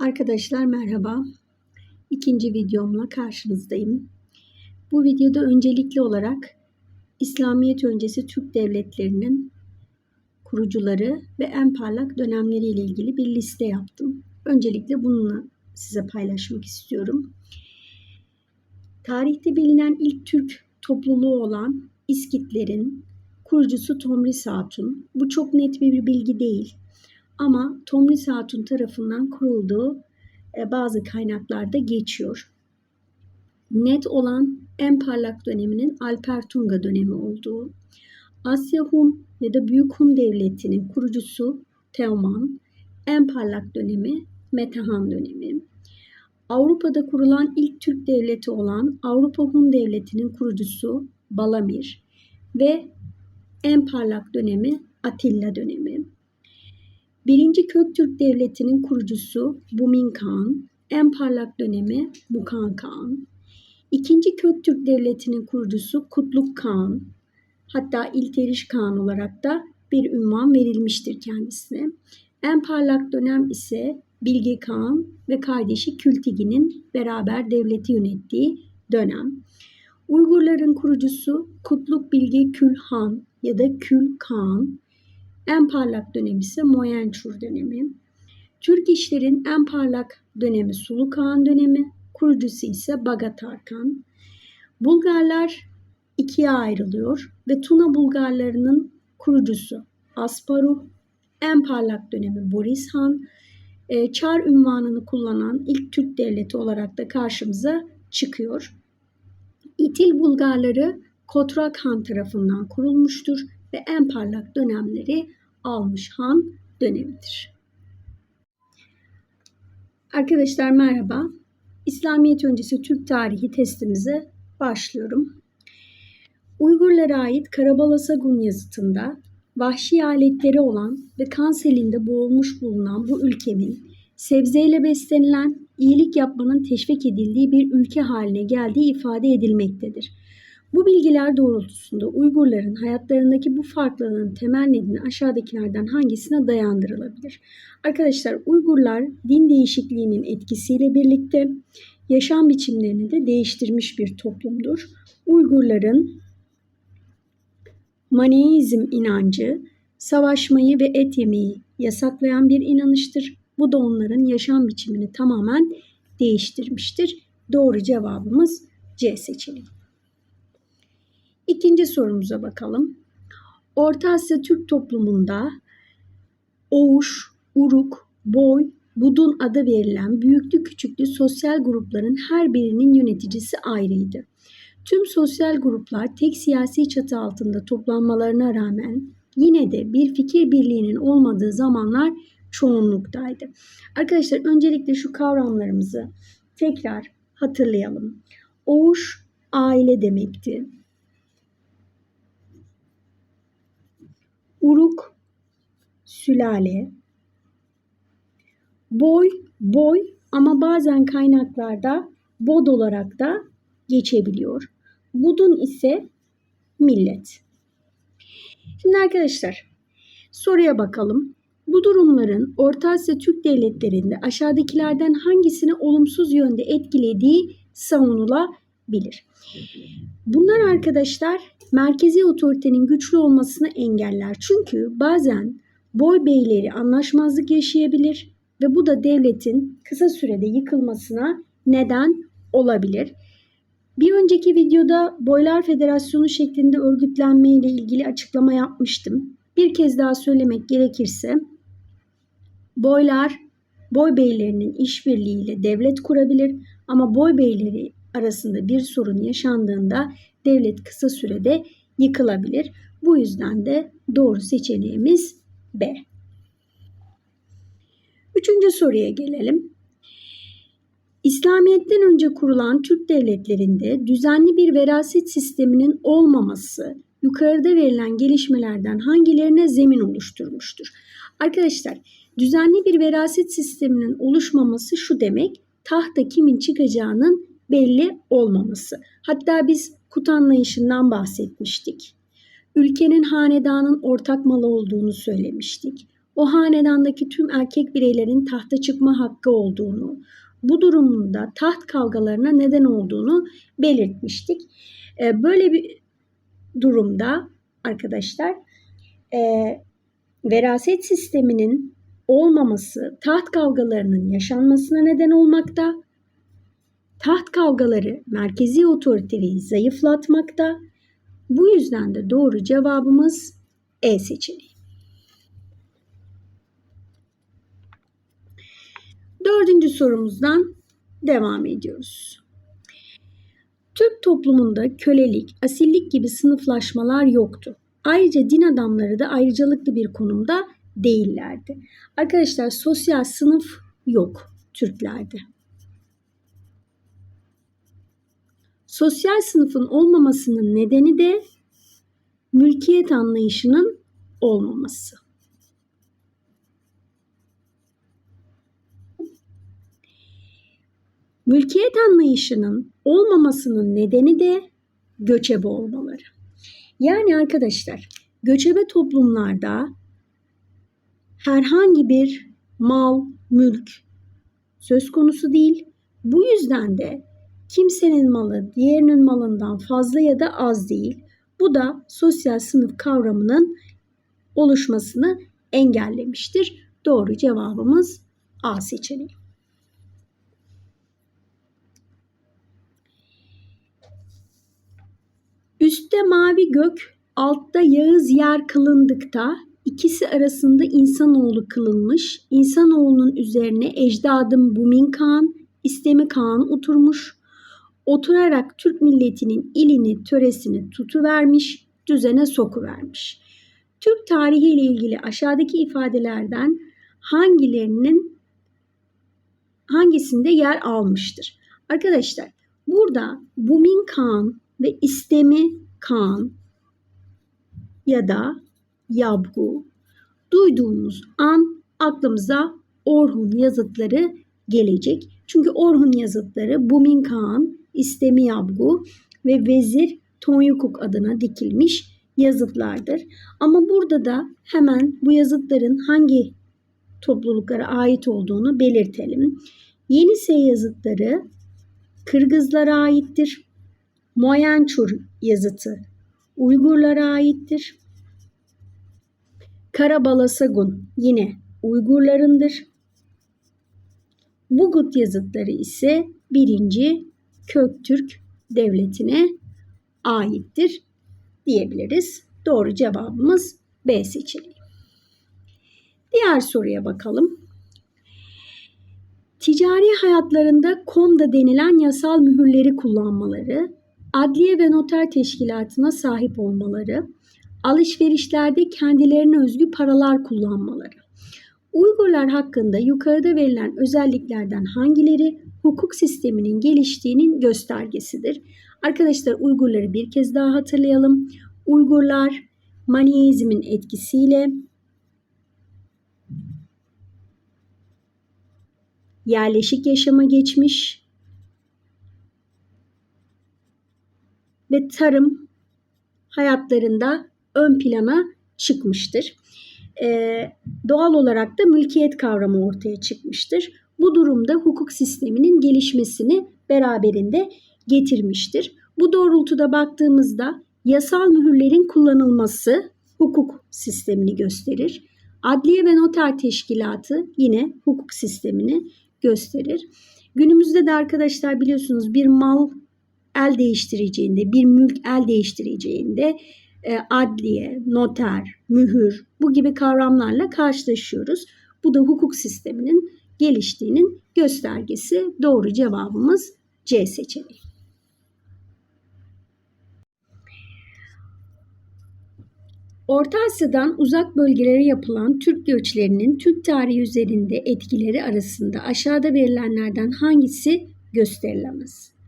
Arkadaşlar merhaba. İkinci videomla karşınızdayım. Bu videoda öncelikli olarak İslamiyet öncesi Türk devletlerinin kurucuları ve en parlak dönemleriyle ilgili bir liste yaptım. Öncelikle bununla size paylaşmak istiyorum. Tarihte bilinen ilk Türk topluluğu olan İskitlerin kurucusu Tomris Hatun. Bu çok net bir bilgi değil ama Tomris Hatun tarafından kurulduğu e, bazı kaynaklarda geçiyor. Net olan en parlak döneminin Alper Tunga dönemi olduğu, Asya Hun ya da Büyük Hun Devleti'nin kurucusu Teoman, en parlak dönemi Metehan dönemi. Avrupa'da kurulan ilk Türk devleti olan Avrupa Hun Devleti'nin kurucusu Balamir ve en parlak dönemi Atilla dönemi. Birinci Köktürk Devleti'nin kurucusu Bumin Kağan, en parlak dönemi Bukan Kağan. İkinci Köktürk Devleti'nin kurucusu Kutluk Kağan, hatta İlteriş Kağan olarak da bir ünvan verilmiştir kendisine. En parlak dönem ise Bilge Kağan ve kardeşi Kültigi'nin beraber devleti yönettiği dönem. Uygurların kurucusu Kutluk Bilge Külhan ya da Kül Kağan, en parlak dönemi ise Moyençur dönemi. Türk işlerin en parlak dönemi Sulu Kağan dönemi, kurucusu ise Bagat Arkan. Bulgarlar ikiye ayrılıyor ve Tuna Bulgarlarının kurucusu Asparuh, en parlak dönemi Boris Han, e, Çar ünvanını kullanan ilk Türk devleti olarak da karşımıza çıkıyor. İtil Bulgarları Kotrak Han tarafından kurulmuştur ve en parlak dönemleri almış Han dönemidir. Arkadaşlar merhaba. İslamiyet öncesi Türk tarihi testimize başlıyorum. Uygurlara ait Karabalasagun yazıtında vahşi aletleri olan ve kan selinde boğulmuş bulunan bu ülkenin sebzeyle beslenilen, iyilik yapmanın teşvik edildiği bir ülke haline geldiği ifade edilmektedir. Bu bilgiler doğrultusunda Uygurların hayatlarındaki bu farklılığın temel nedeni aşağıdakilerden hangisine dayandırılabilir? Arkadaşlar Uygurlar din değişikliğinin etkisiyle birlikte yaşam biçimlerini de değiştirmiş bir toplumdur. Uygurların Maneizm inancı savaşmayı ve et yemeyi yasaklayan bir inanıştır. Bu da onların yaşam biçimini tamamen değiştirmiştir. Doğru cevabımız C seçeneği. İkinci sorumuza bakalım. Orta Asya Türk toplumunda Oğuş, Uruk, Boy, Budun adı verilen büyüklü küçüklü sosyal grupların her birinin yöneticisi ayrıydı. Tüm sosyal gruplar tek siyasi çatı altında toplanmalarına rağmen yine de bir fikir birliğinin olmadığı zamanlar çoğunluktaydı. Arkadaşlar öncelikle şu kavramlarımızı tekrar hatırlayalım. Oğuş aile demekti. Uruk sülale. Boy boy ama bazen kaynaklarda bod olarak da geçebiliyor. Budun ise millet. Şimdi arkadaşlar soruya bakalım. Bu durumların Orta Asya Türk devletlerinde aşağıdakilerden hangisini olumsuz yönde etkilediği savunulabilir. Bunlar arkadaşlar merkezi otoritenin güçlü olmasını engeller. Çünkü bazen boy beyleri anlaşmazlık yaşayabilir ve bu da devletin kısa sürede yıkılmasına neden olabilir. Bir önceki videoda Boylar Federasyonu şeklinde örgütlenme ile ilgili açıklama yapmıştım. Bir kez daha söylemek gerekirse boylar boy beylerinin işbirliğiyle devlet kurabilir ama boy beyleri arasında bir sorun yaşandığında devlet kısa sürede yıkılabilir. Bu yüzden de doğru seçeneğimiz B. Üçüncü soruya gelelim. İslamiyet'ten önce kurulan Türk devletlerinde düzenli bir veraset sisteminin olmaması yukarıda verilen gelişmelerden hangilerine zemin oluşturmuştur? Arkadaşlar düzenli bir veraset sisteminin oluşmaması şu demek tahta kimin çıkacağının belli olmaması. Hatta biz kut anlayışından bahsetmiştik. Ülkenin hanedanın ortak malı olduğunu söylemiştik. o hanedandaki tüm erkek bireylerin tahta çıkma hakkı olduğunu, bu durumunda taht kavgalarına neden olduğunu belirtmiştik. E, böyle bir durumda arkadaşlar e, veraset sisteminin olmaması taht kavgalarının yaşanmasına neden olmakta. Taht kavgaları merkezi otoriteyi zayıflatmakta. Bu yüzden de doğru cevabımız E seçeneği. Dördüncü sorumuzdan devam ediyoruz. Türk toplumunda kölelik, asillik gibi sınıflaşmalar yoktu. Ayrıca din adamları da ayrıcalıklı bir konumda değillerdi. Arkadaşlar sosyal sınıf yok Türklerde. Sosyal sınıfın olmamasının nedeni de mülkiyet anlayışının olmaması. Mülkiyet anlayışının olmamasının nedeni de göçebe olmaları. Yani arkadaşlar göçebe toplumlarda herhangi bir mal, mülk söz konusu değil. Bu yüzden de kimsenin malı diğerinin malından fazla ya da az değil. Bu da sosyal sınıf kavramının oluşmasını engellemiştir. Doğru cevabımız A seçeneği. Üstte mavi gök, altta yağız yer kılındıkta ikisi arasında insanoğlu kılınmış. İnsanoğlunun üzerine ecdadım Bumin Kağan, İstemi Kağan oturmuş. Oturarak Türk milletinin ilini, töresini tutuvermiş, düzene sokuvermiş. Türk tarihi ile ilgili aşağıdaki ifadelerden hangilerinin hangisinde yer almıştır? Arkadaşlar burada Bumin Kağan ve İstemi Kağan ya da Yabgu duyduğumuz an aklımıza Orhun yazıtları gelecek. Çünkü Orhun yazıtları Bumin Kağan, İstemi Yabgu ve Vezir Tonyukuk adına dikilmiş yazıtlardır. Ama burada da hemen bu yazıtların hangi topluluklara ait olduğunu belirtelim. Yenisey yazıtları Kırgızlara aittir. Moyençur yazıtı Uygurlara aittir. Karabalasagun yine Uygurlarındır. Bugut yazıtları ise birinci Köktürk devletine aittir diyebiliriz. Doğru cevabımız B seçeneği. Diğer soruya bakalım. Ticari hayatlarında komda denilen yasal mühürleri kullanmaları, adliye ve noter teşkilatına sahip olmaları, alışverişlerde kendilerine özgü paralar kullanmaları. Uygurlar hakkında yukarıda verilen özelliklerden hangileri hukuk sisteminin geliştiğinin göstergesidir? Arkadaşlar Uygurları bir kez daha hatırlayalım. Uygurlar Maniizmin etkisiyle yerleşik yaşama geçmiş ve tarım hayatlarında ön plana çıkmıştır. Ee, doğal olarak da mülkiyet kavramı ortaya çıkmıştır. Bu durumda hukuk sisteminin gelişmesini beraberinde getirmiştir. Bu doğrultuda baktığımızda yasal mühürlerin kullanılması hukuk sistemini gösterir. Adliye ve noter teşkilatı yine hukuk sistemini gösterir. Günümüzde de arkadaşlar biliyorsunuz bir mal el değiştireceğinde, bir mülk el değiştireceğinde adliye, noter, mühür bu gibi kavramlarla karşılaşıyoruz. Bu da hukuk sisteminin geliştiğinin göstergesi. Doğru cevabımız C seçeneği. Orta Asya'dan uzak bölgelere yapılan Türk göçlerinin Türk tarihi üzerinde etkileri arasında aşağıda verilenlerden hangisi gösterilemez?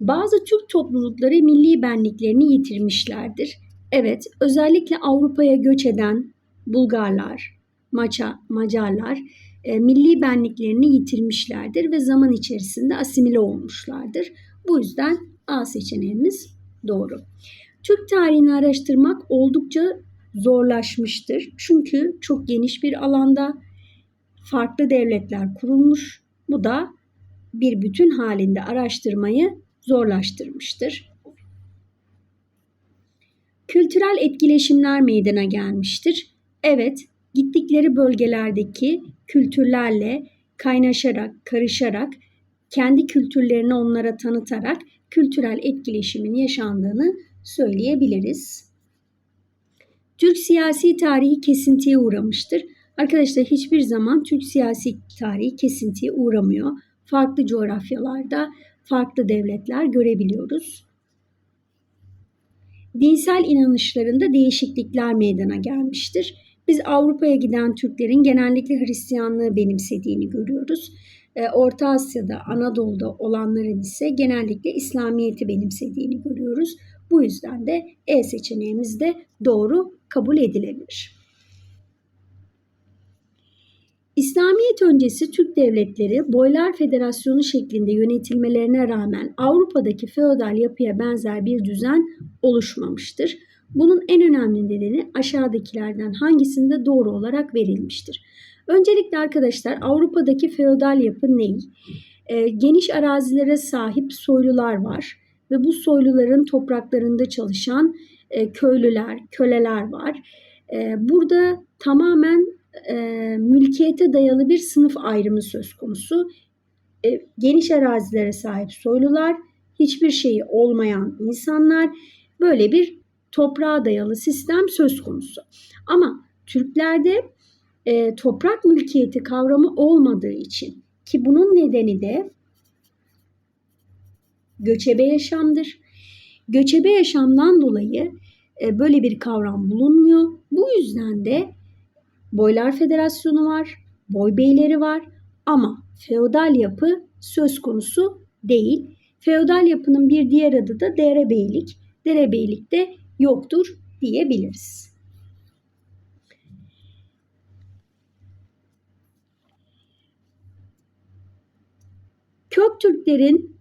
Bazı Türk toplulukları milli benliklerini yitirmişlerdir. Evet, özellikle Avrupa'ya göç eden Bulgarlar, Maça, Macarlar e, milli benliklerini yitirmişlerdir ve zaman içerisinde asimile olmuşlardır. Bu yüzden A seçeneğimiz doğru. Türk tarihini araştırmak oldukça zorlaşmıştır. Çünkü çok geniş bir alanda farklı devletler kurulmuş. Bu da bir bütün halinde araştırmayı zorlaştırmıştır. Kültürel etkileşimler meydana gelmiştir. Evet, gittikleri bölgelerdeki kültürlerle kaynaşarak, karışarak, kendi kültürlerini onlara tanıtarak kültürel etkileşimin yaşandığını söyleyebiliriz. Türk siyasi tarihi kesintiye uğramıştır. Arkadaşlar hiçbir zaman Türk siyasi tarihi kesintiye uğramıyor. Farklı coğrafyalarda farklı devletler görebiliyoruz. Dinsel inanışlarında değişiklikler meydana gelmiştir. Biz Avrupa'ya giden Türklerin genellikle Hristiyanlığı benimsediğini görüyoruz. Ee, Orta Asya'da, Anadolu'da olanların ise genellikle İslamiyet'i benimsediğini görüyoruz. Bu yüzden de E seçeneğimiz de doğru kabul edilebilir. İslamiyet öncesi Türk devletleri Boylar Federasyonu şeklinde yönetilmelerine rağmen Avrupa'daki feodal yapıya benzer bir düzen oluşmamıştır. Bunun en önemli nedeni aşağıdakilerden hangisinde doğru olarak verilmiştir. Öncelikle arkadaşlar Avrupa'daki feodal yapı ne? E, geniş arazilere sahip soylular var ve bu soyluların topraklarında çalışan e, köylüler, köleler var. E, burada tamamen e, mülkiyete dayalı bir sınıf ayrımı söz konusu. E, geniş arazilere sahip soylular, hiçbir şeyi olmayan insanlar böyle bir toprağa dayalı sistem söz konusu. Ama Türklerde e, toprak mülkiyeti kavramı olmadığı için ki bunun nedeni de göçebe yaşamdır. Göçebe yaşamdan dolayı e, böyle bir kavram bulunmuyor. Bu yüzden de Boylar Federasyonu var, boy beyleri var ama feodal yapı söz konusu değil. Feodal yapının bir diğer adı da derebeylik. Derebeylik de yoktur diyebiliriz. Köktürklerin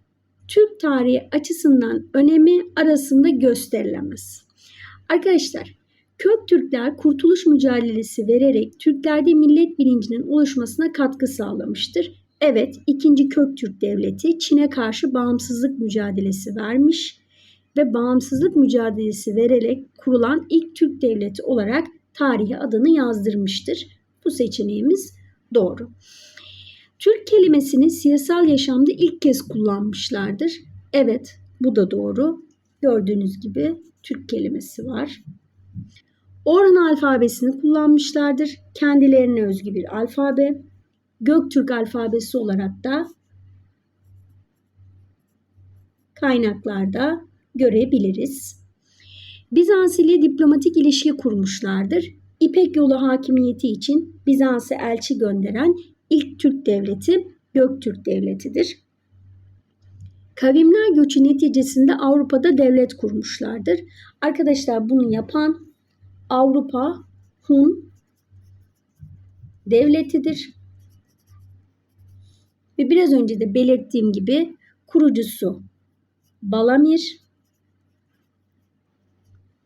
Türk tarihi açısından önemi arasında gösterilemez. Arkadaşlar Köktürkler kurtuluş mücadelesi vererek Türklerde millet bilincinin oluşmasına katkı sağlamıştır. Evet, ikinci Köktürk Devleti Çin'e karşı bağımsızlık mücadelesi vermiş ve bağımsızlık mücadelesi vererek kurulan ilk Türk devleti olarak tarihe adını yazdırmıştır. Bu seçeneğimiz doğru. Türk kelimesini siyasal yaşamda ilk kez kullanmışlardır. Evet, bu da doğru. Gördüğünüz gibi Türk kelimesi var. Orhan alfabesini kullanmışlardır. Kendilerine özgü bir alfabe. Göktürk alfabesi olarak da kaynaklarda görebiliriz. Bizans ile diplomatik ilişki kurmuşlardır. İpek yolu hakimiyeti için Bizans'a elçi gönderen ilk Türk devleti Göktürk devletidir. Kavimler göçü neticesinde Avrupa'da devlet kurmuşlardır. Arkadaşlar bunu yapan Avrupa Hun devletidir. Ve biraz önce de belirttiğim gibi kurucusu Balamir.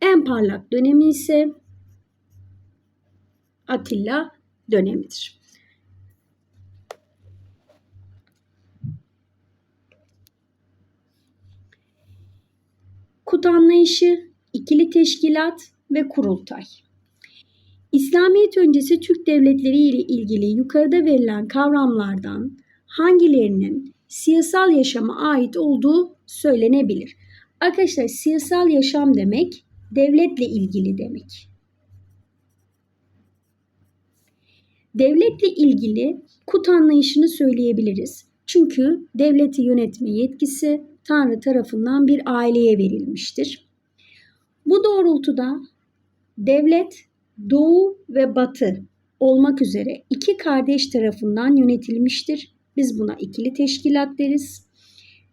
En parlak dönemi ise Atilla dönemidir. Kut anlayışı, ikili teşkilat ve kurultay. İslamiyet öncesi Türk devletleri ile ilgili yukarıda verilen kavramlardan hangilerinin siyasal yaşama ait olduğu söylenebilir. Arkadaşlar siyasal yaşam demek devletle ilgili demek. Devletle ilgili kut anlayışını söyleyebiliriz. Çünkü devleti yönetme yetkisi Tanrı tarafından bir aileye verilmiştir. Bu doğrultuda devlet doğu ve batı olmak üzere iki kardeş tarafından yönetilmiştir. Biz buna ikili teşkilat deriz.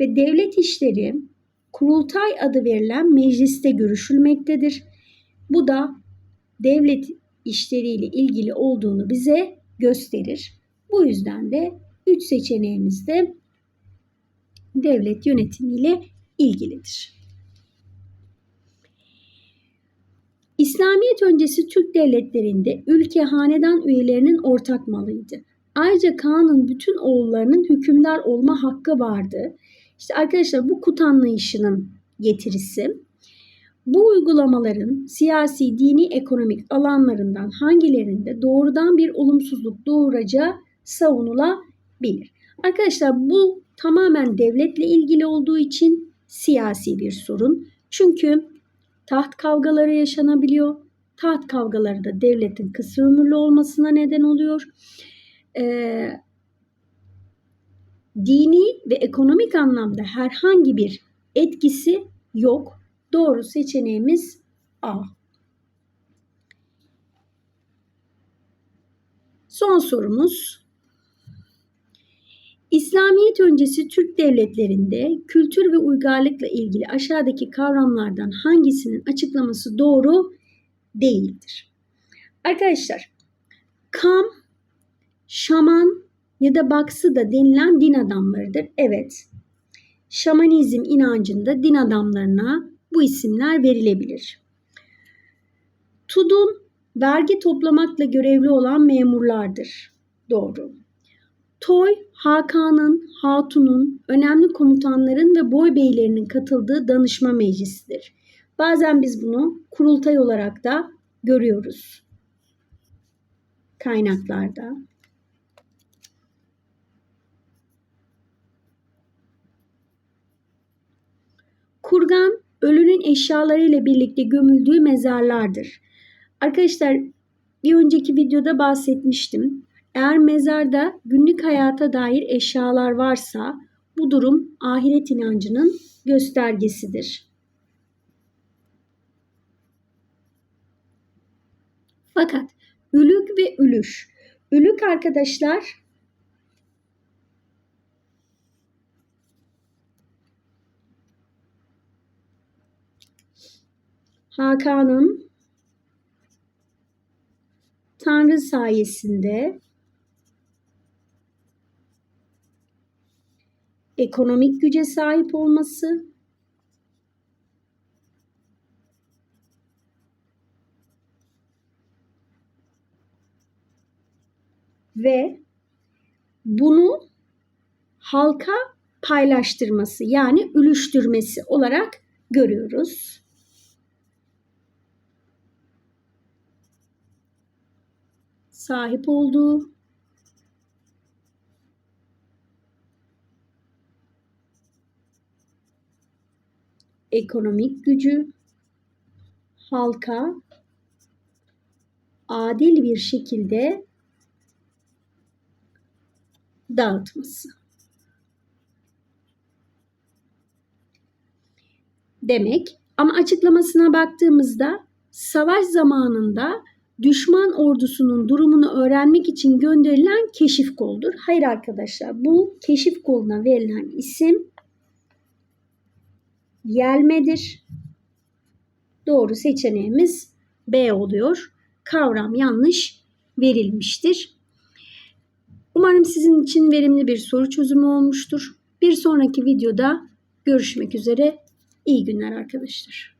Ve devlet işleri kurultay adı verilen mecliste görüşülmektedir. Bu da devlet işleriyle ilgili olduğunu bize gösterir. Bu yüzden de üç seçeneğimiz de devlet yönetimiyle ilgilidir. İslamiyet öncesi Türk devletlerinde ülke hanedan üyelerinin ortak malıydı. Ayrıca Kaan'ın bütün oğullarının hükümdar olma hakkı vardı. İşte arkadaşlar bu kut anlayışının getirisi. Bu uygulamaların siyasi, dini, ekonomik alanlarından hangilerinde doğrudan bir olumsuzluk doğuracağı savunulabilir. Arkadaşlar bu tamamen devletle ilgili olduğu için siyasi bir sorun. Çünkü taht kavgaları yaşanabiliyor. Taht kavgaları da devletin kısa ömürlü olmasına neden oluyor. Ee, dini ve ekonomik anlamda herhangi bir etkisi yok. Doğru seçeneğimiz A. Son sorumuz. İslamiyet öncesi Türk devletlerinde kültür ve uygarlıkla ilgili aşağıdaki kavramlardan hangisinin açıklaması doğru değildir? Arkadaşlar, kam, şaman ya da baksı da denilen din adamlarıdır. Evet, şamanizm inancında din adamlarına bu isimler verilebilir. Tudun vergi toplamakla görevli olan memurlardır. Doğru. Toy, Hakan'ın, Hatun'un, önemli komutanların ve boy beylerinin katıldığı danışma meclisidir. Bazen biz bunu kurultay olarak da görüyoruz kaynaklarda. Kurgan, ölünün eşyalarıyla birlikte gömüldüğü mezarlardır. Arkadaşlar bir önceki videoda bahsetmiştim. Eğer mezarda günlük hayata dair eşyalar varsa bu durum ahiret inancının göstergesidir. Fakat ülük ve ülüş. Ülük arkadaşlar Hakan'ın Tanrı sayesinde ekonomik güce sahip olması, ve bunu halka paylaştırması yani ülüştürmesi olarak görüyoruz. Sahip olduğu ekonomik gücü halka adil bir şekilde dağıtması. Demek ama açıklamasına baktığımızda savaş zamanında düşman ordusunun durumunu öğrenmek için gönderilen keşif koldur. Hayır arkadaşlar bu keşif koluna verilen isim yelmedir. Doğru seçeneğimiz B oluyor. Kavram yanlış verilmiştir. Umarım sizin için verimli bir soru çözümü olmuştur. Bir sonraki videoda görüşmek üzere. İyi günler arkadaşlar.